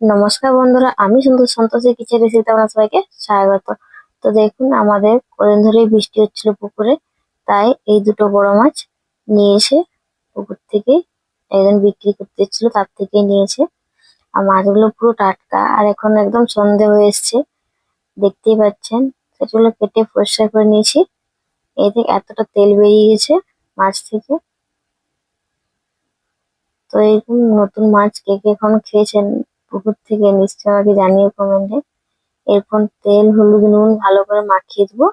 নমস্কার বন্ধুরা, আমি সুন্দর সন্তোষী কিচেন রেসিপিতে আপনার সবাইকে স্বাগত। তো দেখুন, আমাদের কদিন ধরেই বৃষ্টি হচ্ছিল পুকুরে, তাই এই দুটো বড় মাছ নিয়ে এসে পুকুর থেকে একজন বিক্রি করতে এসেছিল, তার থেকে নিয়েছে আর মাছগুলো পুরো টাটকা, আর এখন একদম সন্ধে হয়ে এসছে, দেখতেই পাচ্ছেন। সেগুলো কেটে পরিষ্কার করে নিয়েছি। এতে এতটা তেল বেরিয়ে গেছে মাছ থেকে। তো এরকম নতুন মাছ কে কে এখন খেয়েছেন পুকুর থেকে নিশ্চয়ই আমাকে জানিও কমেন্টে। এরপর তেল, হলুদ, নুন ভালো করে মাখিয়ে দেবো।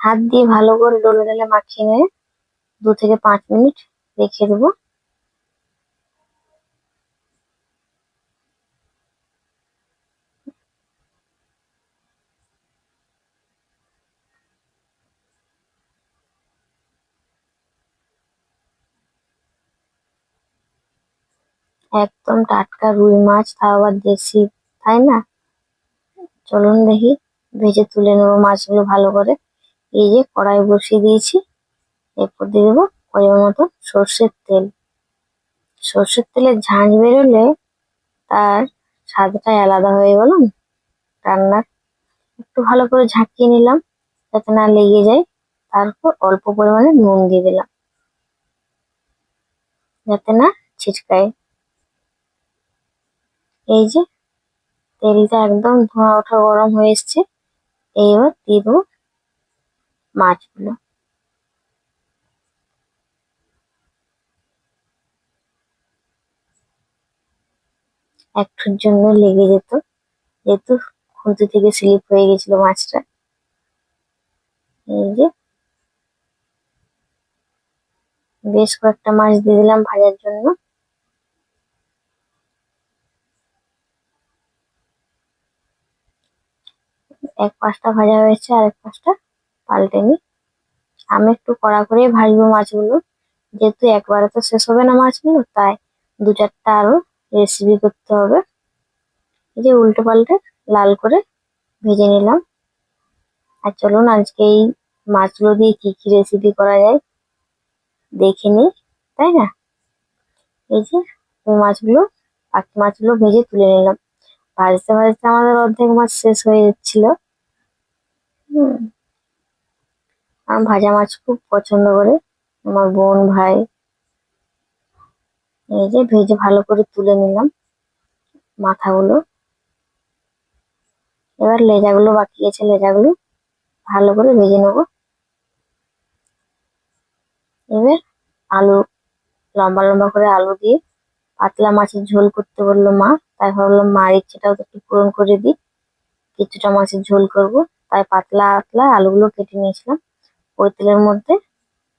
হাত দিয়ে ভালো করে ডলে ডলে মাখিয়ে নিয়ে দু থেকে পাঁচ মিনিট রেখে দেবো। একদম টাটকা রুই মাছ, তাও আবার দেশি, তাই না? চলুন দেখি, ভেজে তুলে নেব মাছগুলো ভালো করে। এই যে কড়াই বসিয়ে দিয়েছি, এরপর দিয়ে দেবো পরিমাণ মতো সর্ষের তেল। সর্ষের তেলের ঝাঁঝ বেরোলে তার স্বাদটাই আলাদা হয়ে গেল। রান্নার একটু ভালো করে ঝাঁকিয়ে নিলাম, যাতে না লেগে যায়। তারপর অল্প পরিমাণে নুন দিয়ে দিলাম, যাতে না ছিটকায়। এই যে, তেলটা একদম ধোঁয়া ওঠা গরম হয়ে এসছে। এইবার দিয়ে দেবো মাছগুলো। একটুর জন্য লেগে যেত, যেহেতু খুঁতি থেকে স্লিপ হয়ে গেছিল মাছটা। এই যে, বেশ কয়েকটা মাছ দিয়ে দিলাম ভাজার জন্য। এক পাশটা ভাজা হয়েছে আর এক পাশটা পাল্টে নি আমি একটু কড়া করে ভাজবো মাছগুলো। যেহেতু একবারে তো শেষ হবে না মাছগুলো, তাই দু চারটা আরও রেসিপি করতে হবে। এই যে উল্টো পাল্টে লাল করে ভেজে নিলাম। আর চলুন আজকে এই মাছগুলো দিয়ে কি কি রেসিপি করা যায় দেখে নিই, তাই না? এই যে ওই মাছগুলো বাকি মাছগুলো ভেজে তুলে নিলাম। ভাজতে ভাজতে আমাদের অর্ধেক মাছ শেষ হয়ে যাচ্ছিল। হুম। আমি ভাজা মাছ খুব পছন্দ করে। আমার বোন, ভাই, এই যে ভেজে ভালো করে তুলে নিলাম মাথাগুলো। এবার লেজাগুলো বাকি আছে, লেজাগুলো ভালো করে ভেজে নেব। এবার আলু, লম্বা লম্বা করে আলু দিয়ে পাতলা মাছের ঝোল করতে বলল মা, তাই ভাবলাম মার ইচ্ছেটাও একটু পূরণ করে দিই। কিছুটা মাছের ঝোল করব। তাই পাতলা পাতলা আলুগুলো কেটে নিয়েছিলাম। ওই তেলের মধ্যে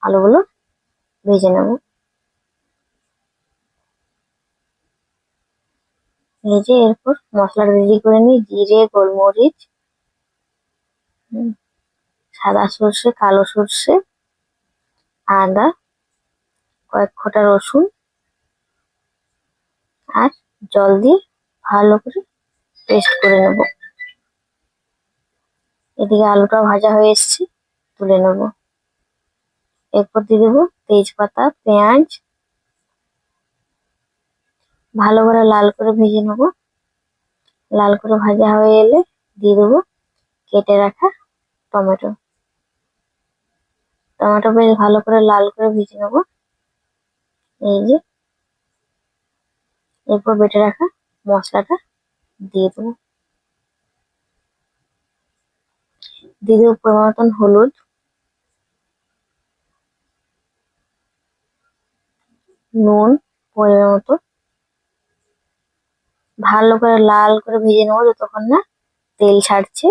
আলুগুলো ভেজে নেব। ভেজে এরপর মশলা রেডি করে নিই জিরে, গোলমরিচ সাদা সর্ষে, কালো সর্ষে, আদা, কয়েক ফোঁটা রসুন আর জল দিয়ে ভালো করে পেস্ট করে নেব। এদিকে আলুটা ভাজা হয়ে এসছে, তুলে নেব। এরপর দিয়ে দেবো তেজপাতা, পেঁয়াজ। ভালো করে লাল করে ভেজে নেব। লাল করে ভাজা হয়ে এলে দিয়ে দেবো কেটে রাখা টমেটো। টমেটো বেশ ভালো করে লাল করে ভেজে নেব। এই যে, এরপর বেটে রাখা মশলাটা দিয়ে দেবো। দিয়ে পরিমাণ মতন হলুদ। নুন পরিমাণ মতো। ভালো করে লাল করে ভেজে নেব যতক্ষণ না তেল ছাড়ছে।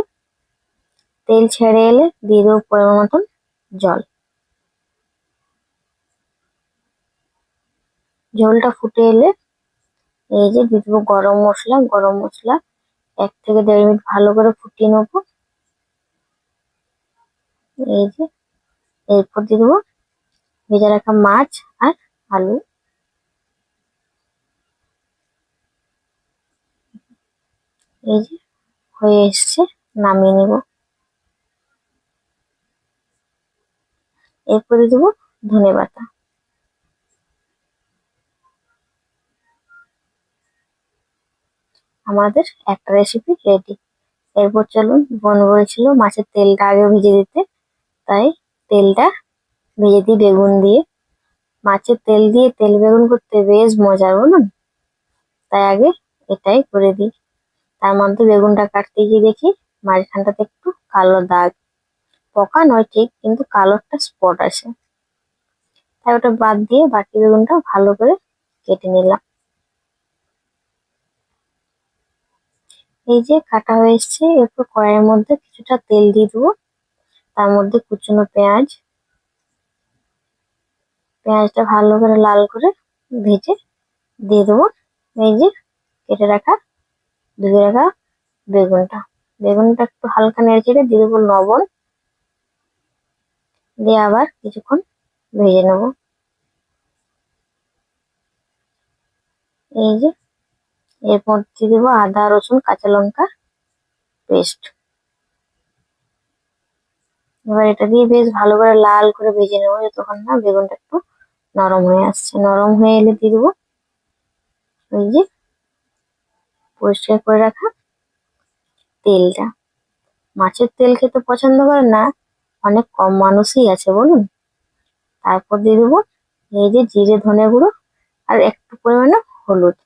তেল ছেড়ে এলে দিয়ে দেবো পরিমাণ মতন জল। ঝোলটা ফুটে এলে এই যে দিয়ে দেবো গরম মশলা। গরম মশলা এক থেকে দেড় মিনিট ভালো করে ফুটিয়ে নেব। এই যে, এরপর দিয়ে দেবো ভেজে রাখা মাছ আর আলু। এই যে, হয়ে এসছে, নামিয়ে নিব। এরপরে দেবো ধনে পাতা। আমাদের একটা রেসিপি রেডি এরপর চলুন বোন বলেছিল মাছের তেলটা আগে ভিজে দিতে। তাই তেলটা ভেজে দিই বেগুন দিয়ে। মাছের তেল দিয়ে তেল বেগুন করতে বেশ মজার বলুন তাই আগে এটাই করে দিই। তার মধ্যে বেগুনটা কাটতে গিয়ে দেখি মাঝখানটাতে একটু কালো দাগ। পকা নয়, ঠিক, কিন্তু কালো একটা স্পট আছে। তাই ওটা বাদ দিয়ে বাকি বেগুনটা ভালো করে কেটে নিলাম। এই যে কাটা হয়ে এসছে, এরপর কড়াইয়ের মধ্যে কিছুটা তেল দিয়ে দেবো। তার মধ্যে কুচনো পেঁয়াজ। পেঁয়াজটা ভালো করে লাল করে ভেজে দিয়ে দেবো। এই যে কেটে রাখা, ধুয়ে রাখা বেগুনটা। বেগুনটা একটু হালকা নেড়ে চেড়ে দিয়ে দেবো লবণ। দিয়ে আবার কিছুক্ষণ ভেজে নেব। এই যে এরপর দিয়ে দেবো আদা, রসুন, কাঁচা লঙ্কা পেস্ট। এবার এটা দিয়ে বেশ ভালো করে লাল করে ভেজে নেব, যতক্ষণ না বেগুনটা একটু নরম হয়ে আসছে। নরম হয়ে এলে দিয়ে দেবো ওই যে পরিষ্কার করে রাখা তেলটা। মাছের তেল খেতে পছন্দ করে না, অনেক কম মানুষই আছে, বলুন। তারপর দিয়ে দেবো এই যে জিরে ধনে গুঁড়ো আর একটু পরিমাণে হলুদ।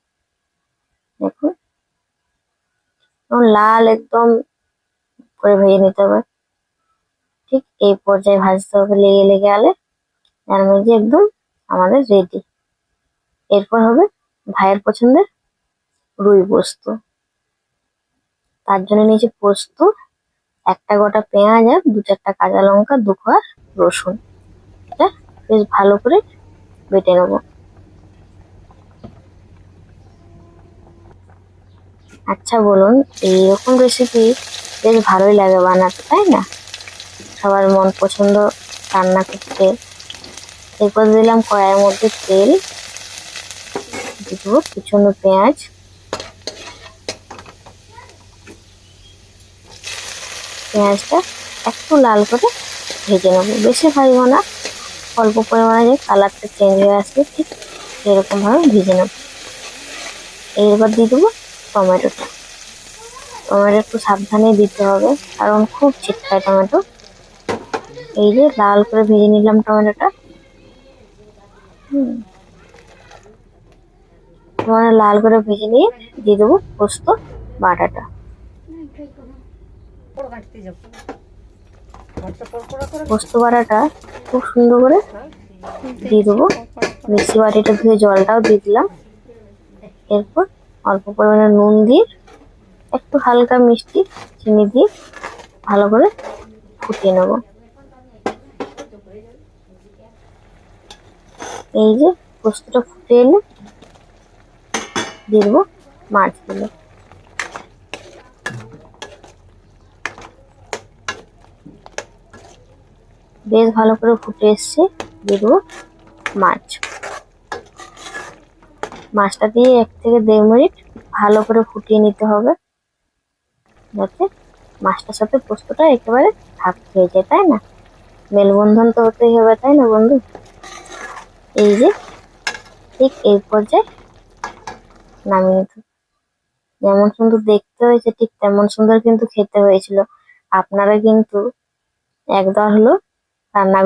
দেখুন লাল একদম করে ভেজে নিতে হবে। ঠিক এই পর্যায়ে ভাজতে হবে, লেগে লেগে আলে মধ্যে একদম আমাদের রেডি এরপর হবে ভাইয়ের পছন্দের রুই পোস্ত। তার জন্য নিয়েছি পোস্ত, একটা গোটা পেঁয়াজ আর দু চারটা কাঁচা লঙ্কা, দু কোয়া রসুন। এটা বেশ ভালো করে বেটে নেব। আচ্ছা বলুন, এইরকম রেসিপি বেশ ভালোই লাগে বানাতে, তাই না? সবার মন পছন্দ রান্না করতে। এরপর দিলাম কড়াইয়ের মধ্যে তেল দিব কুচনো পেঁয়াজ। পেঁয়াজটা একটু লাল করে ভেজে নেব। বেশি ভাজবো না, অল্প পরিমাণে যে কালারটা চেঞ্জ হয়ে আসবে ঠিক এরকমভাবে ভেজে নেব। এরপর দিয়ে দেবো টমেটোটা। টমেটো একটু সাবধানে দিতে হবে, কারণ খুব ছিটকায় টমেটো। এই যে লাল করে ভেজে নিলাম টমেটোটা। হুম। মানে লাল করে ভেজে নিয়ে দিয়ে দেবো পোস্ত, বাটাটা। পোস্ত, বাটাটা খুব সুন্দর করে দিয়ে দেবো। মিক্সি বাটিটা ধুয়ে জলটাও দিয়ে দিলাম। এরপর অল্প পরিমাণে নুন দিয়ে একটু হালকা মিষ্টি চিনি দিয়ে ভালো করে ফুটিয়ে নেব। এই যে পোস্তটা ফুটে এলে দিয়ে দেবো মাছগুলো বেশ ভালো করে ফুটে এসছে, দিয়ে দেবো মাছ। মাছটা দিয়ে এক থেকে দেড় মিনিট ভালো করে ফুটিয়ে নিতে হবে, যাতে মাছটার সাথে পোস্তটা একেবারে ভাগ হয়ে যায়, তাই না? মেলবন্ধন তো হতেই হবে, তাই না বন্ধু? এই যে, ঠিক এই পর্যায়ে নামিয়ে নিতে। যেমন সুন্দর দেখতে হয়েছে, ঠিক তেমন সুন্দর কিন্তু খেতে হয়েছিল। আপনারা কিন্তু একবার হলো রান্না